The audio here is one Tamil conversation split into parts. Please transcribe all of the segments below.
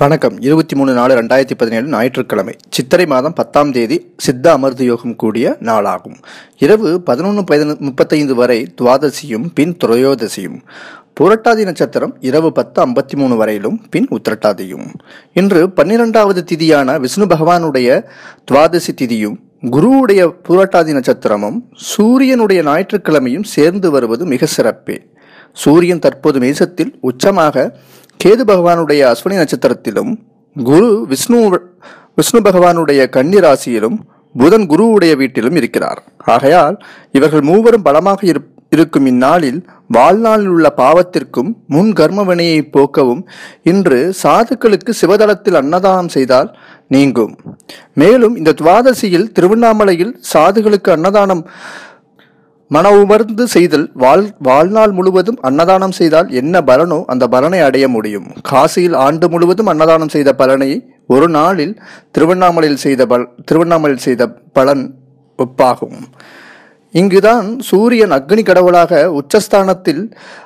வணக்கம். இருபத்தி மூணு நாலு ரெண்டாயிரத்தி பதினேழு ஞாயிற்றுக்கிழமை. சித்திரை மாதம் பத்தாம் தேதி சித்த அமிர்த யோகம் கூடிய நாளாகும். இரவு பதினொன்று பதின முப்பத்தைந்து வரை துவாதசியும் பின் துரையோதசியும். புரட்டாதி நட்சத்திரம் இரவு பத்து ஐம்பத்தி மூணு வரையிலும் பின் உத்திரட்டாதியும். இன்று பன்னிரெண்டாவது திதியான விஷ்ணு பகவானுடைய துவாதசி திதியும் குருவுடைய புரட்டாதி நட்சத்திரமும் சூரியனுடைய ஞாயிற்றுக்கிழமையும் சேர்ந்து வருவது மிக சிறப்பே. சூரியன் தற்போது மேசத்தில் உச்சமாக கேது பகவானுடைய அஸ்வினி நட்சத்திரத்திலும் குரு விஷ்ணு விஷ்ணு பகவானுடைய கன்னி ராசியிலும் புதன் குருவுடைய வீட்டிலும் இருக்கிறார். ஆகையால் இவர்கள் மூவரும் பலமாக இரு இருக்கும் இந்நாளில் வாழ்நாளில் உள்ள பாவத்திற்கும் முன் கர்ம வினையை போக்கவும் இன்று சாதுக்களுக்கு சிவதளத்தில் அன்னதானம் செய்தால் நீங்கும். மேலும் இந்த துவாதசியில் திருவண்ணாமலையில் சாதுகளுக்கு அன்னதானம் மன உமர்ந்து செய்தல் வாழ் வாழ்நாள் முழுவதும் அன்னதானம் செய்தால் என்ன பலனோ அந்த பலனை அடைய முடியும். காசியில் ஆண்டு முழுவதும் அன்னதானம் செய்த பலனை ஒரு நாளில் திருவண்ணாமலையில் செய்த பல் திருவண்ணாமலையில் செய்த பலன் ஒப்பாகும். இங்குதான் சூரியன் அக்னி கடவுளாக உச்சஸ்தானத்தில்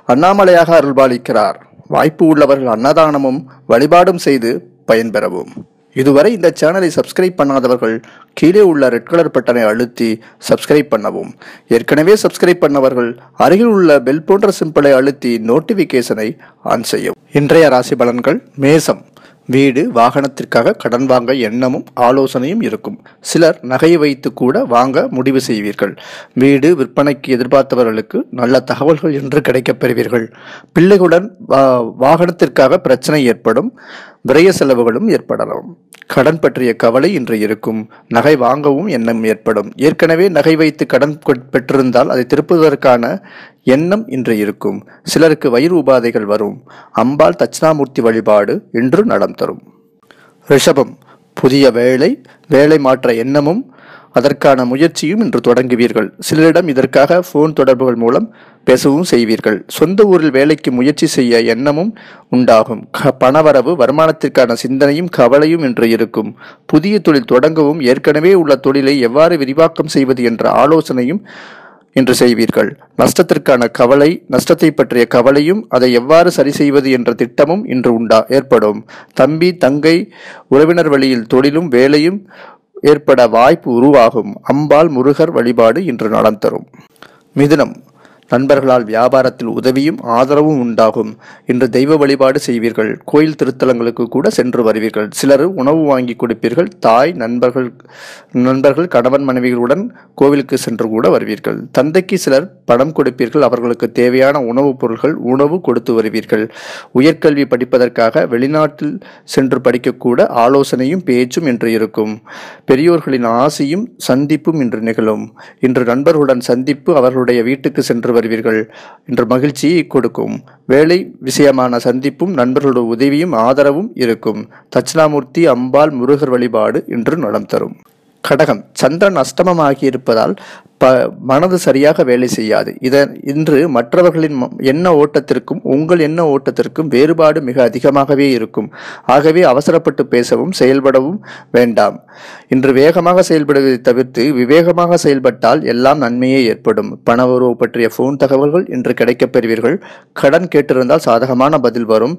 அண்ணாமலையாக அருள்பாலிக்கிறார். வாய்ப்பு உள்ளவர்கள் அன்னதானமும் வழிபாடும் செய்து பயன்பெறவும். இதுவரை இந்த சேனலை சப்ஸ்கிரைப் பண்ணாதவர்கள் கீழே உள்ள ரெட் கலர் பட்டனை அழுத்தி சப்ஸ்கிரைப் பண்ணவும். ஏற்கனவே சப்ஸ்கிரைப் பண்ணவர்கள் அருகில் உள்ள பெல் போன்ற சிம்பிளை அழுத்தி நோட்டிபிகேஷனை ஆன் செய்யவும். இன்றைய ராசி பலன்கள் மேசம். வீடு வாகனத்திற்காக கடன் வாங்க எண்ணமும் ஆலோசனையும் இருக்கும். சிலர் நகையை வைத்து கூட வாங்க முடிவு செய்வீர்கள். வீடு விற்பனைக்கு எதிர்பார்த்தவர்களுக்கு நல்ல தகவல்கள் என்று கிடைக்கப்பெறுவீர்கள் பிள்ளைகளுடன் வா- வாகனத்திற்காக பிரச்சனை ஏற்படும் விரய செலவுகளும் ஏற்படலாம். கடன் பற்றிய கவலை இன்று இருக்கும். நகை வாங்கவும் எண்ணம் ஏற்படும். ஏற்கனவே நகை வைத்து கடன் பெற்றிருந்தால் அதை திருப்புவதற்கான எண்ணம் இன்று இருக்கும். சிலருக்கு வயிறு உபாதைகள் வரும். அம்பாள் தட்சிணாமூர்த்தி வழிபாடு இன்று நலம் தரும். ரிஷபம் புதிய வேலை வேலை மாற்ற எண்ணமும் அதற்கான முயற்சியும் இன்று தொடங்குவீர்கள். சிலரிடம் இதற்காக ஃபோன் தொடர்புகள் மூலம் பேசவும் செய்வீர்கள். சொந்த ஊரில் வேலைக்கு முயற்சி செய்ய எண்ணமும் உண்டாகும். க- பணவரவு வருமானத்திற்கான சிந்தனையும் கவலையும் இன்று இருக்கும். புதிய தொழில் தொடங்கவும் ஏற்கனவே உள்ள தொழிலை எவ்வாறு விரிவாக்கம் செய்வது என்ற ஆலோசனையும் இன்று செய்வீர்கள். நஷ்டத்திற்கான கவலை நஷ்டத்தை பற்றிய கவலையும் அதை எவ்வாறு சரி செய்வது என்ற திட்டமும் இன்று உண்டா ஏற்படும். தம்பி தங்கை உறவினர் வழியில் தொழிலும் வேலையும் ஏற்பட வாய்ப்பு உருவாகும். அம்பாள் முருகர் வழிபாடு இன்று நலம் தரும். மிதுனம். நண்பர்களால் வியாபாரத்தில் உதவியும் ஆதரவும் உண்டாகும். இன்று தெய்வ வழிபாடு செய்வீர்கள். கோயில் திருத்தலங்களுக்கு கூட சென்று வருவீர்கள். சிலர் உணவு வாங்கி கொடுப்பீர்கள். தாய் நண்பர்கள் நண்பர்கள் கணவன் மனைவிகளுடன் கோவிலுக்கு சென்று கூட வருவீர்கள். தந்தைக்கு சிலர் பணம் கொடுப்பீர்கள். அவர்களுக்கு தேவையான உணவுப் பொருட்கள் உணவு கொடுத்து வருவீர்கள். உயர்கல்வி படிப்பதற்காக வெளிநாட்டில் சென்று படிக்கக்கூட ஆலோசனையும் பேச்சும் இன்று இருக்கும். பெரியோர்களின் ஆசையும் சந்திப்பும் இன்று நிகழும். இன்று நண்பர்களுடன் சந்திப்பு அவர்களுடைய வீட்டுக்கு சென்று வருவீர்கள் என்ற மகிழ்ச்சியை கொடுக்கும். வேலை விஷயமான சந்திப்பும் நண்பர்களோட உதவியும் ஆதரவும் இருக்கும். தட்சிணாமூர்த்தி அம்பாள் முருகர் வழிபாடு இன்று நலம் தரும் கடகம். சந்திரன் அஸ்தமமாகி இருப்பதால் ப மனது சரியாக வேலை செய்யாது. இதன் இன்று மற்றவர்களின் எண்ண ஓட்டத்திற்கும் உங்கள் எண்ண ஓட்டத்திற்கும் வேறுபாடு மிக அதிகமாகவே இருக்கும். ஆகவே அவசரப்பட்டு பேசவும் செயல்படவும் வேண்டாம். இன்று வேகமாக செயல்படுவதை தவிர்த்து விவேகமாக செயல்பட்டால் எல்லாம் நன்மையே ஏற்படும். பண உறவு பற்றிய ஃபோன் தகவல்கள் இன்று கிடைக்கப் பெறுவீர்கள். கடன் கேட்டிருந்தால் சாதகமான பதில் வரும்.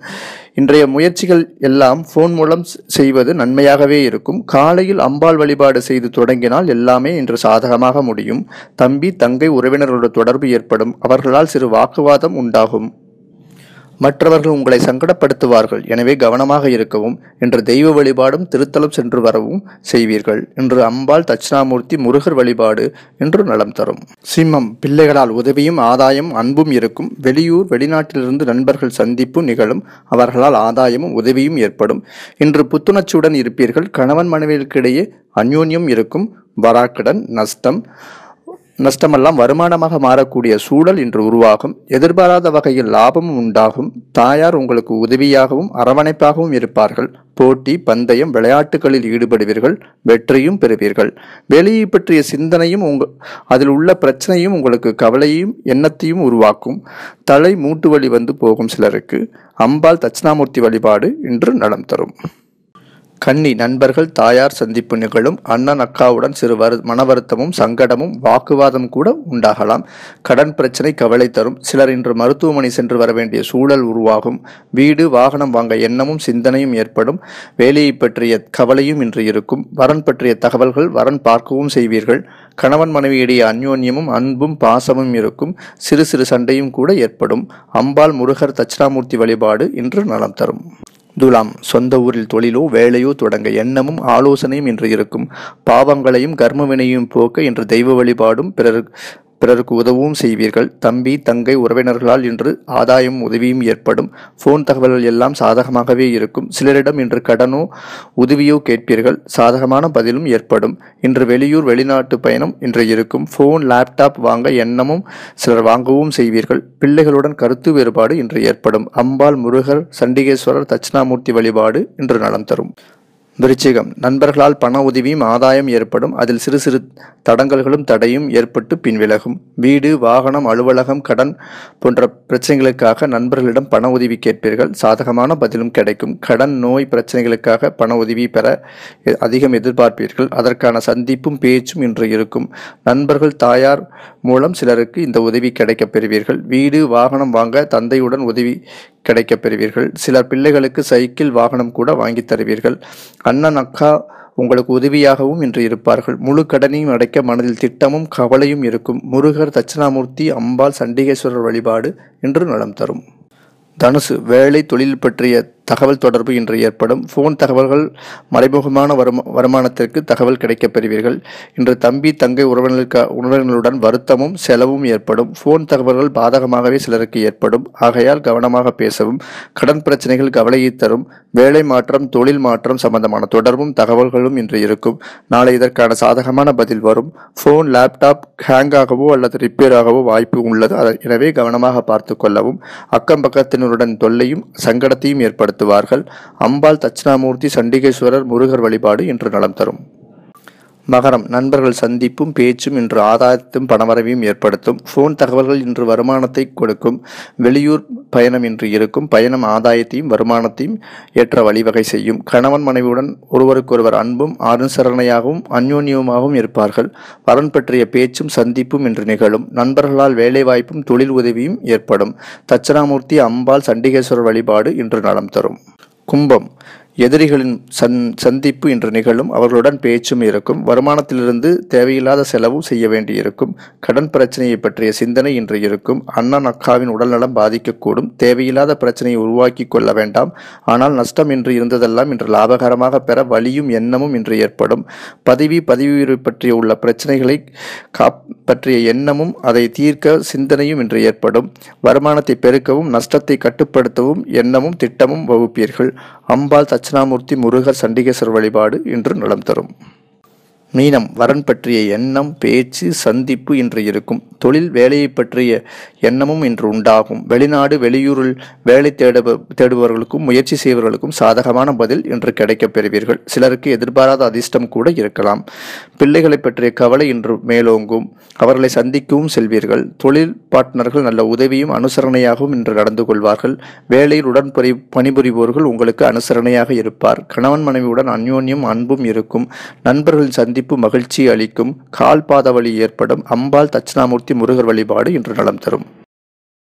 இன்றைய முயற்சிகள் எல்லாம் ஃபோன் மூலம் செய்வது நன்மையாகவே இருக்கும். காலையில் அம்பாள் வழிபாடு செய்து தொடங்கினால் எல்லாமே இன்று சாதகமாக முடியும். தம்பி தங்கை உறவினர்களோட தொடர்பு ஏற்படும் அவர்களால் சிறு வாக்குவாதம் உண்டாகும். மற்றவர்கள் உங்களை சங்கடப்படுத்துவார்கள். எனவே கவனமாக இருக்கவும் என்று தெய்வ வழிபாடும் திருத்தலம் சென்று வரவும் செய்வீர்கள் இன்று அம்பாள் தட்சிணாமூர்த்தி முருகர் வழிபாடு என்று நலம் தரும். சிம்மம் பிள்ளைகளால் உதவியும் ஆதாயம் அன்பும் இருக்கும். வெளியூர் வெளிநாட்டிலிருந்து நண்பர்கள் சந்திப்பு நிகழும். அவர்களால் ஆதாயமும் உதவியும் ஏற்படும். இன்று புத்துணர்ச்சியுடன் இருப்பீர்கள். கணவன் மனைவிகளுக்கிடையே அந்யோன்யம் இருக்கும். வராக்கடன் நஷ்டம் நஷ்டமெல்லாம் வருமானமாக மாறக்கூடிய சூழல் இன்று உருவாகும். எதிர்பாராத வகையில் லாபமும் உண்டாகும். தாயார் உங்களுக்கு உதவியாகவும் அரவணைப்பாகவும் இருப்பார்கள். போட்டி பந்தயம் விளையாட்டுகளில் ஈடுபடுவீர்கள். வெற்றியும் பெறுவீர்கள். வெளியை பற்றிய சிந்தனையும் உங்க அதில் உள்ள பிரச்சனையும் உங்களுக்கு கவலையும் எண்ணத்தையும் உருவாக்கும். தலை மூட்டு வலி வந்து போகும் சிலருக்கு. அம்பாள் தட்சிணாமூர்த்தி வழிபாடு இன்று நலம் தரும். கன்னி நண்பர்கள் தாயார் சந்திப்பு நிகழும் அண்ணன் அக்காவுடன் சிறு வரு மன வருத்தமும் சங்கடமும் வாக்குவாதம் கூட உண்டாகலாம். கடன் பிரச்சனை கவலை தரும். சிலர் இன்று மருத்துவமனை சென்று வர வேண்டிய சூழல் உருவாகும். வீடு வாகனம் வாங்க எண்ணமும் சிந்தனையும் ஏற்படும். வேலையை பற்றிய கவலையும் இன்று இருக்கும். வரன் பற்றிய தகவல்கள் வரன் பார்க்கவும் செய்வீர்கள். கணவன் மனைவியிடையே அந்யோன்யமும் அன்பும் பாசமும் இருக்கும். சிறு சிறு சண்டையும் கூட ஏற்படும். அம்பாள் முருகர் தட்சிணாமூர்த்தி வழிபாடு இன்று நலம் தரும். துலாம் சொந்த ஊரில் தொழிலோ வேலையோ தொடங்க எண்ணமும் ஆலோசனையும் இன்று இருக்கும். பாவங்களையும் கர்மவினையும் போக்க இன்று தெய்வ வழிபாடும் பிறர் பிறருக்கு உதவும் செய்வீர்கள். தம்பி தங்கை உறவினர்களால் இன்று ஆதாயம் உதவியும் ஏற்படும். ஃபோன் தகவல்கள் எல்லாம் சாதகமாகவே இருக்கும். சிலரிடம் இன்று கடனோ உதவியோ கேட்பீர்கள். சாதகமான பதிலும் ஏற்படும். இன்று வெளியூர் வெளிநாட்டு பயணம் இன்று இருக்கும். ஃபோன் லேப்டாப் வாங்க எண்ணமும் சிலர் வாங்கவும் செய்வீர்கள். பிள்ளைகளுடன் கருத்து வேறுபாடு இன்று ஏற்படும். அம்பாள் முருகர் சண்டிகேஸ்வரர் தட்சிணாமூர்த்தி வழிபாடு இன்று நலம் தரும். விருச்சிகம். நண்பர்களால் பண உதவியும் ஆதாயம் ஏற்படும். அதில் சிறு சிறு தடங்கல்களும் தடையும் ஏற்பட்டு பின்விலகும். வீடு வாகனம் அலுவலகம் கடன் போன்ற பிரச்சனைகளுக்காக நண்பர்களிடம் பண உதவி கேட்பீர்கள். சாதகமான பதிலும் கிடைக்கும். கடன் நோய் பிரச்சனைகளுக்காக பண உதவி பெற அதிகம் எதிர்பார்ப்பீர்கள். அதற்கான சந்திப்பும் பேச்சும் இன்று இருக்கும். நண்பர்கள் தாயார் மூலம் சிலருக்கு இந்த உதவி கிடைக்கப் பெறுவீர்கள். வீடு வாகனம் வாங்க தந்தையுடன் உதவி கிடைக்கப் பெறுவீர்கள். சிலர் பிள்ளைகளுக்கு சைக்கிள் வாகனம் கூட வாங்கித் தருவீர்கள். அண்ணன் அக்கா உங்களுக்கு உதவியாகவும் இன்று இருப்பார்கள். முழு கடனையும் அடைக்க மனதில் திட்டமும் கவலையும் இருக்கும். முருகர் தட்சிணாமூர்த்தி அம்பாள் சண்டிகேஸ்வரர் வழிபாடு இன்று நலம் தரும். தனுசு வேலை தொழில் பற்றிய தகவல் தொடர்பு இன்று ஏற்படும். ஃபோன் தகவல்கள் மறைமுகமான வருமா வருமானத்திற்கு தகவல் கிடைக்கப் பெறுவீர்கள். இன்று தம்பி தங்கை உறவினர்களுக்கு உறவினர்களுடன் வருத்தமும் செலவும் ஏற்படும். ஃபோன் தகவல்கள் பாதகமாகவே சிலருக்கு ஏற்படும். ஆகையால் கவனமாக பேசவும். கடன் பிரச்சனைகள் கவலையை தரும். வேலை மாற்றம் தொழில் மாற்றம் சம்பந்தமான தொடர்பும் தகவல்களும் இன்று இருக்கும். நாளை இதற்கான சாதகமான பதில் வரும். ஃபோன் லேப்டாப் ஹேங் ஆகவோ அல்லது ரிப்பேர் ஆகவோ வாய்ப்பு உள்ளது. அதை- எனவே கவனமாக பார்த்து கொள்ளவும். அக்கம் பக்கத்தினருடன் தொல்லையும் சங்கடத்தையும் ஏற்படுத்துவார்கள் அம்பாள் தட்சிணாமூர்த்தி சண்டிகேஸ்வரர் முருகர் வழிபாடு இன்று நலம் தரும். மகரம் நண்பர்கள் சந்திப்பும் பேச்சும் இன்று ஆதாயத்தும் பணவரவையும் ஏற்படுத்தும். ஃபோன் தகவல்கள் இன்று வருமானத்தை கொடுக்கும். வெளியூர் பயணம் இன்று இருக்கும். பயணம் ஆதாயத்தையும் வருமானத்தையும் ஏற்ற வழிவகை செய்யும். கணவன் மனைவியுடன் ஒருவருக்கொருவர் அன்பும் அனுசரணையாகவும் அந்யோன்யமாகவும் இருப்பார்கள். வரன் பற்றிய பேச்சும் சந்திப்பும் இன்று நிகழும். நண்பர்களால் வேலைவாய்ப்பும் தொழில் உதவியும் ஏற்படும். தட்சணாமூர்த்தி அம்பாள் சண்டிகேஸ்வரர் வழிபாடு இன்று நலம் தரும். கும்பம். எதிரிகளின் சந் சந்திப்பு இன்று நிகழும். அவர்களுடன் பேச்சும் இருக்கும். வருமானத்திலிருந்து தேவையில்லாத செலவும் செய்ய வேண்டியிருக்கும். கடன் பிரச்சனையை பற்றிய சிந்தனை இன்று இருக்கும். அண்ணன் அக்காவின் உடல்நலம் பாதிக்கக்கூடும். தேவையில்லாத பிரச்சனையை உருவாக்கி கொள்ள வேண்டாம். ஆனால் நஷ்டம் இன்று இருந்ததெல்லாம் இன்று லாபகரமாக பெற வழியும் எண்ணமும் இன்று ஏற்படும். பதவி பதவி உயர்வு பற்றிய உள்ள பிரச்சனைகளை காப் பற்றிய எண்ணமும் அதை தீர்க்க சிந்தனையும் இன்று ஏற்படும். வருமானத்தை பெருக்கவும் நஷ்டத்தை கட்டுப்படுத்தவும் எண்ணமும் திட்டமும் வகுப்பீர்கள். அம்பாள் தட்சிணாமூர்த்தி முருகர் சண்டிகேஸ்வரர் வழிபாடு இன்று நலம் தரும் மீனம் வரன் பற்றிய எண்ணம் பேச்சு சந்திப்பு இன்று இருக்கும். தொழில் வேலையை பற்றிய எண்ணமும் இன்று உண்டாகும். வெளிநாடு வெளியூரில் வேலை தேடுப தேடுபவர்களுக்கும் முயற்சி செய்பவர்களுக்கும் சாதகமான பதில் இன்று கிடைக்கப் பெறுவீர்கள். சிலருக்கு எதிர்பாராத அதிர்ஷ்டம் கூட இருக்கலாம். பிள்ளைகளை பற்றிய கவலை இன்று மேலோங்கும். அவர்களை சந்திக்கவும் செல்வீர்கள். தொழில் பார்ட்னர்கள் நல்ல உதவியும் அனுசரணையாகவும் இன்று நடந்து கொள்வார்கள். வேலையில் உடன்புரி பணிபுரிபவர்கள் உங்களுக்கு அனுசரணையாக இருப்பார். கணவன் மனைவியுடன் அந்யோன்யம் அன்பும் இருக்கும். நண்பர்களின் சந்திப்பு மகிழ்ச்சி அளிக்கும் கால் பாத ஏற்படும் அம்பாள் தட்சிணாமூர்த்தி முருகர் வழிபாடு இன்று நலம் தரும்.